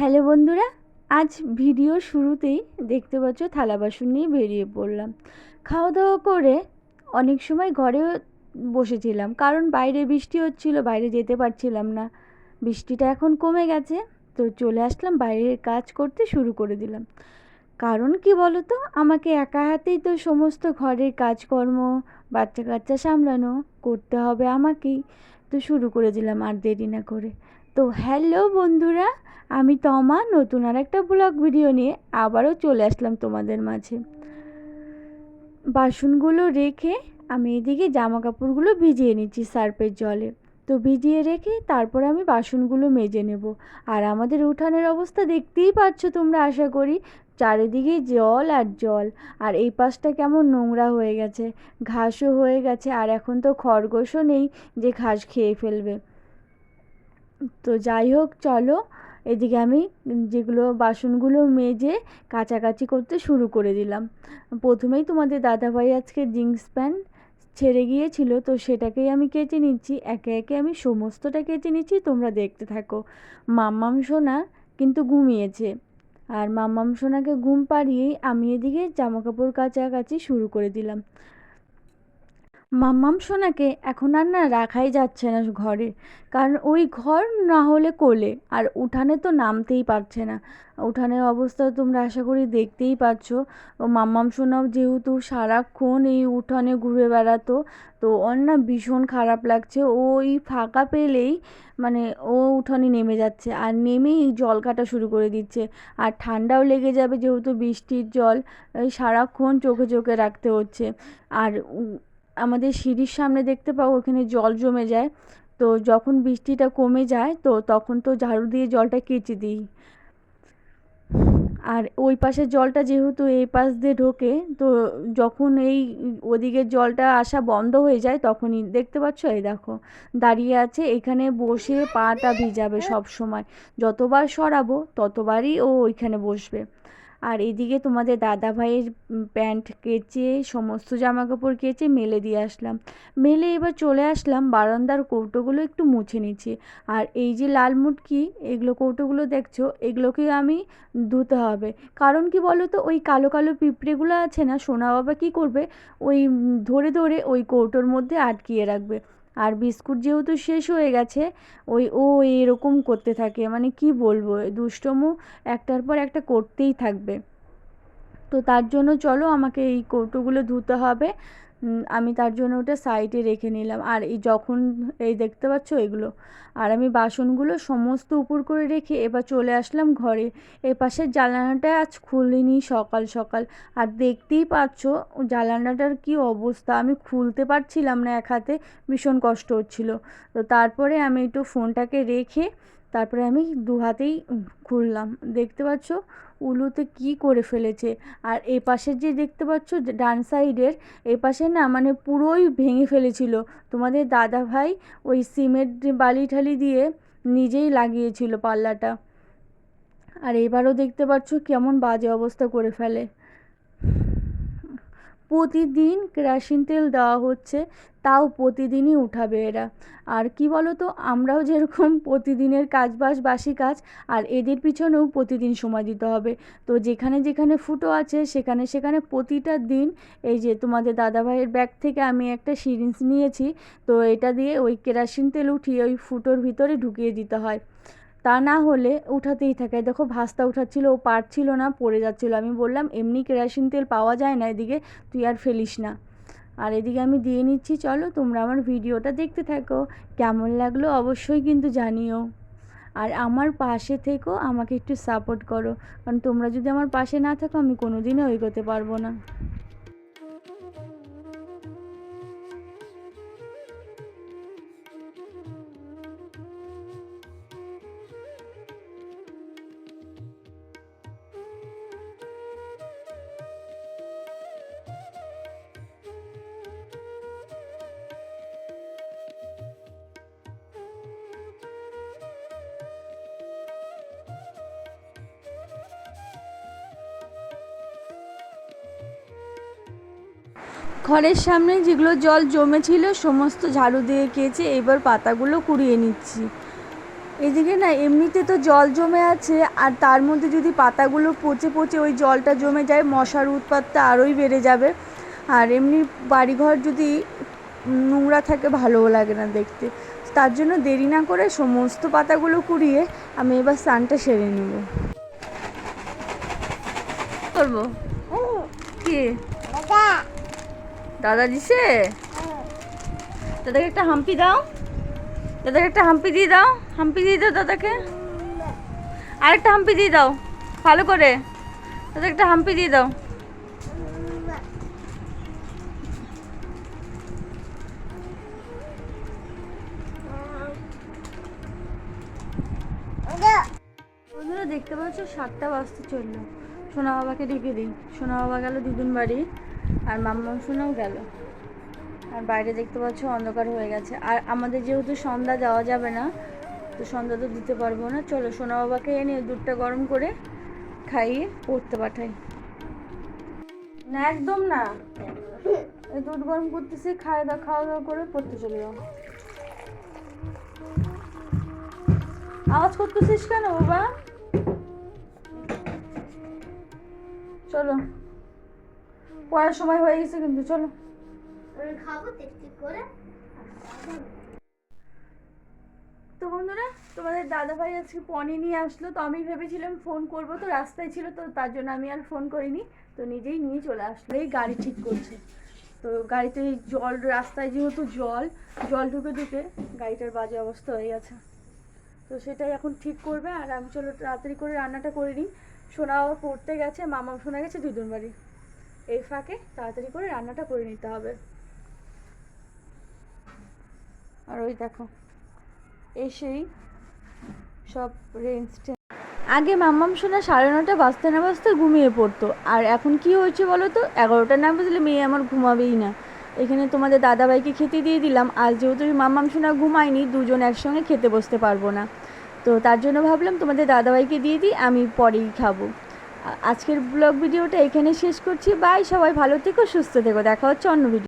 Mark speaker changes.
Speaker 1: Hello বন্ধুরা, আজ video শুরুতেই দেখতে পাচ্ছ থালা বাসন নিয়ে বেরিয়ে পড়লাম। খাওয়া দাওয়া করে অনেক সময় ঘরে বসেছিলাম, কারণ বাইরে বৃষ্টি হচ্ছিল, বাইরে যেতে পারছিলাম না। বৃষ্টিটা এখন কমে গেছে, তো চলে আসলাম বাইরের কাজ করতে শুরু করে দিলাম। কারণ কি বলো তো আমাকে একা হাতেই তো সমস্ত ঘরের কাজকর্ম বাচ্চা কাচ্চা সামলানো করতে হবে আমাকেই, তো শুরু করে দিলাম আর দেরি না করে। তো হ্যালো বন্ধুরা, আমি তমা, নতুন আর একটা ব্লগ ভিডিও নিয়ে আবারও চলে আসলাম তোমাদের মাঝে। বাসনগুলো রেখে আমি এদিকে জামা কাপড়গুলো ভিজিয়ে নিচ্ছি সার্ফের জলে। তো ভিজিয়ে রেখে তারপর আমি বাসনগুলো মেজে নেব। আর আমাদের উঠানের অবস্থা দেখতেই পাচ্ছ তোমরা, আশা করি। চারিদিকে জল আর জল। আর এই পাশটা কেমন নোংরা হয়ে গেছে, ঘাসও হয়ে গেছে। আর এখন তো খরগোশও নেই যে ঘাস খেয়ে ফেলবে। তো যাই হোক, চলো। এদিকে আমি যেগুলো বাসনগুলো মেজে কাচাকাচি করতে শুরু করে দিলাম। প্রথমেই তোমাদের দাদাভাই আজকে জিন্স প্যান্ট ছেড়ে গিয়েছিল, তো সেটাকেই আমি কেচে নিচ্ছি। একে একে আমি সমস্তটা কেচে নিচ্ছি, তোমরা দেখতে থাকো। মাম্মাম সোনা কিন্তু ঘুমিয়েছে। আর মাম্মাম সোনাকে ঘুম পাড়িয়েই আমি এদিকে জামা কাপড় কাচাকাচি শুরু করে দিলাম। মাম্মাম সোনাকে এখন আর না রাখাই যাচ্ছে না ঘরে। কারণ ওই ঘর না হলে কোলে। আর উঠানে তো নামতেই পারছে না। উঠানের অবস্থা তোমরা আশা করি দেখতেই পাচ্ছ। ও মাম্মাম সোনাও যেহেতু সারাক্ষণ এই উঠানে ঘুরে বেড়াতো, তো ওর না ভীষণ খারাপ লাগছে। ও ওই ফাঁকা পেলেই মানে ও উঠানে নেমে যাচ্ছে। আর নেমেই জল কাটা শুরু করে দিচ্ছে। আর ঠান্ডাও লেগে যাবে যেহেতু বৃষ্টির জল সারাক্ষণ চোখে চোখে রাখতে হচ্ছে। আর আমাদের সিঁড়ির সামনে দেখতে পাও ওখানে জল জমে যায়। তো যখন বৃষ্টিটা কমে যায়, তো তখন তো ঝাড়ু দিয়ে জলটা কেচে দিই। আর ওই পাশের জলটা যেহেতু এই পাশ দিয়ে ঢোকে, তো যখন এই ওদিকে জলটা আসা বন্ধ হয়ে যায়, তখনই দেখতে পাচ্ছ? এই দেখো, দাঁড়িয়ে আছে, এখানে বসে পাটা ভিজাবে সব সময় যতবার সরাবো, ততবারই ও ওইখানে বসবে। আর এদিকে তোমাদের দাদা ভাইয়ের প্যান্ট কেচে, সমস্ত জামা কাপড় কেচে মেলে দিয়ে আসলাম। মেলে এবার চলে আসলাম, বারান্দার কৌটোগুলো একটু মুছে নিচ্ছি। আর এই যে লাল মুটকি, এগুলো কৌটোগুলো দেখছ, এগুলোকে আমি ধুতে হবে। কারণ কি বলো তো ওই কালো কালো পিঁপড়েগুলো আছে না, সোনা বাবা কী করবে? ওই ধরে ধরে ওই কৌটোর মধ্যে আটকিয়ে রাখবে। আর বিস্কুট যেহেতু শেষ হয়ে গেছে, ওই ও এরকম করতে থাকে। মানে কি বলব দুষ্টমু একটার পর একটা করতেই থাকবে। তো তার জন্য চলো আমাকে এই কৌটোগুলো ধুতে হবে। আমি তার জন্য ওটা সাইডে রেখে নিলাম। আর এই যখন এই দেখতে পাচ্ছ এগুলো, আর আমি বাসনগুলো সমস্ত উপর করে রেখে এবার চলে আসলাম ঘরে। এ পাশের জানালাটা আজ খুলিনি সকাল সকাল। আর দেখতেই পাচ্ছ জানালাটার কি অবস্থা, আমি খুলতে পারছিলাম না এক হাতে, ভীষণ কষ্ট হচ্ছিল। তো তারপরে আমি একটু ফোনটাকে রেখে তারপরে আমি দু হাতেই খুললাম। দেখতে পাচ্ছ উলুতে কি করে ফেলেছে। আর এ পাশের যে দেখতে পাচ্ছ ডান সাইডের এ পাশে না মানে পুরোই ভেঙে ফেলেছিল। তোমাদের দাদা ভাই ওই সিমেন্ট বালি ঠালি দিয়ে নিজেই লাগিয়েছিল পাল্লাটা। আর এবারও দেখতে পাচ্ছ কেমন বাজে অবস্থা করে ফেলে। প্রতিদিন কেরাসিন তেল দেওয়া হচ্ছে, তাও প্রতিদিনই উঠাবে এরা। আর কি বলো তো আমরাও যেরকম প্রতিদিনের কাজ বাস, বাসি কাজ, আর এদের পিছনেও প্রতিদিন সময় দিতে হবে। তো যেখানে যেখানে ফুটো আছে, সেখানে সেখানে প্রতিটা দিন, এই যে তোমাদের দাদাভাইয়ের ব্যাগ থেকে আমি একটা সিরিঞ্জ নিয়েছি, তো এটা দিয়ে ওই কেরাসিন তেল উঠিয়ে ওই ফুটোর ভিতরে ঢুকিয়ে দিতে হয়। তা না হলে উঠাতেই থাকে। দেখো ভাস্তা উঠাচ্ছিল, ও পারছিল না, পড়ে যাচ্ছিল। আমি বললাম, এমনি কেরাসিন তেল পাওয়া যায় না এদিকে, তুই আর ফেলিস না। আর এদিকে আমি দিয়ে নিচ্ছি, চলো তোমরা আমার ভিডিওটা দেখতে থাকো। কেমন লাগল অবশ্যই কিন্তু জানিও। আর আমার পাশে থেকেও আমাকে একটু সাপোর্ট করো। কারণ তোমরা যদি আমার পাশে না থাকো, আমি কোনো দিনও এগোতে পারব না। ঘরের সামনে যেগুলো জল জমেছিল সমস্ত ঝাড়ু দিয়ে কেচে এবার পাতাগুলো কুড়িয়ে নিচ্ছি। এদিকে না এমনিতে তো জল জমে আছে আর তার মধ্যে যদি পাতাগুলো পচে পচে ওই জলটা জমে যায় মশার উৎপাতটা আরোই বেড়ে যাবে। আর এমনি বাড়িঘর যদি নোংরা থাকে ভালোও লাগে না দেখতে। তার জন্য দেরি না করে সমস্ত পাতাগুলো কুড়িয়ে আমি এবার স্নানটা সেরে নেব। করব? কি? দাদা দিছে দাদাকে একটা হাম্পি দাও। দাদাকে একটা হাম্পি দিয়ে দাও। হাম্পি দিয়ে দাও দাদাকে। আরেকটা হাম্পি দিয়ে দাও। ভালো করে। দাদা একটা হাম্পি দিয়ে দাও। দেখতে পাচ্ছ? সাতটা বাজতে চলল। সোনা বাবাকে ডেকে দিই। সোনা বাবা গেল দিদুন বাড়ি। আর মাম্মাম সোনাও গেল। আর বাইরে দেখতে পাচ্ছ অন্ধকার হয়ে গেছে। আর আমাদের যেহেতু সন্ধ্যা দেওয়া যাবে না, তো সন্ধ্যা তো দিতে পারব না। চলো সোনা বাবাকে এনে দুধটা গরম করে খাইয়ে পড়তে পাঠাই। না, একদম না। এই দুধ গরম করতেছি, খাওয়া দাওয়া খাওয়া দাওয়া করে পড়তে চলে যাও। আওয়াজ করতেছিস কেন, বাবা? চলো। পড়ার সময় হয়ে গেছে কিন্তু চলো। তো বন্ধুরা তোমাদের দাদা ভাই আজকে পনি নিয়ে আসলো তো আমি ভেবেছিলাম ফোন করব তো রাস্তায় ছিল তো তার জন্য আমি আর ফোন করিনি তো নিজেই নিয়ে চলে আসলো। এই গাড়ি ঠিক করছে। তো গাড়িতে এই জল রাস্তায় যেহেতু জল জল ঢুকে ঢুকে গাড়িটার বাজে অবস্থা হয়ে গেছে। তো সেটাই এখন ঠিক করবে আর আমি চলো তাড়াতাড়ি করে রান্নাটা করে নিই। সোনা পড়তে গেছে মামা শোনা গেছে দুজন বাড়ি এই ফাঁকে তাড়াতাড়ি করে রান্নাটা করে নিতে হবে। আর ওই দেখো, এসেই সব রেঞ্জ আগে মাম্মাম শোনা সাড়ে নটা বাজতে না বাজতে ঘুমিয়ে পড়তো। আর এখন কি হয়েছে বলো তো? এগারোটা না বাজলে মেয়ে আমার ঘুমাবেই না। এখানে তোমাদের দাদাভাইকে খেতে দিয়ে দিলাম। আর যেহেতু মাম্মাম শোনা ঘুমায়নি, দুজন একসঙ্গে খেতে বসতে পারব না। তো তার জন্য ভাবলাম তোমাদের দাদাভাইকে দিয়ে দিই, আমি পরেই খাব। আজকের ব্লগ ভিডিওটা এখানে শেষ করছি। বাই, সবাই ভালো থেকো, সুস্থ থেকো। দেখা হচ্ছে অন্য ভিডিও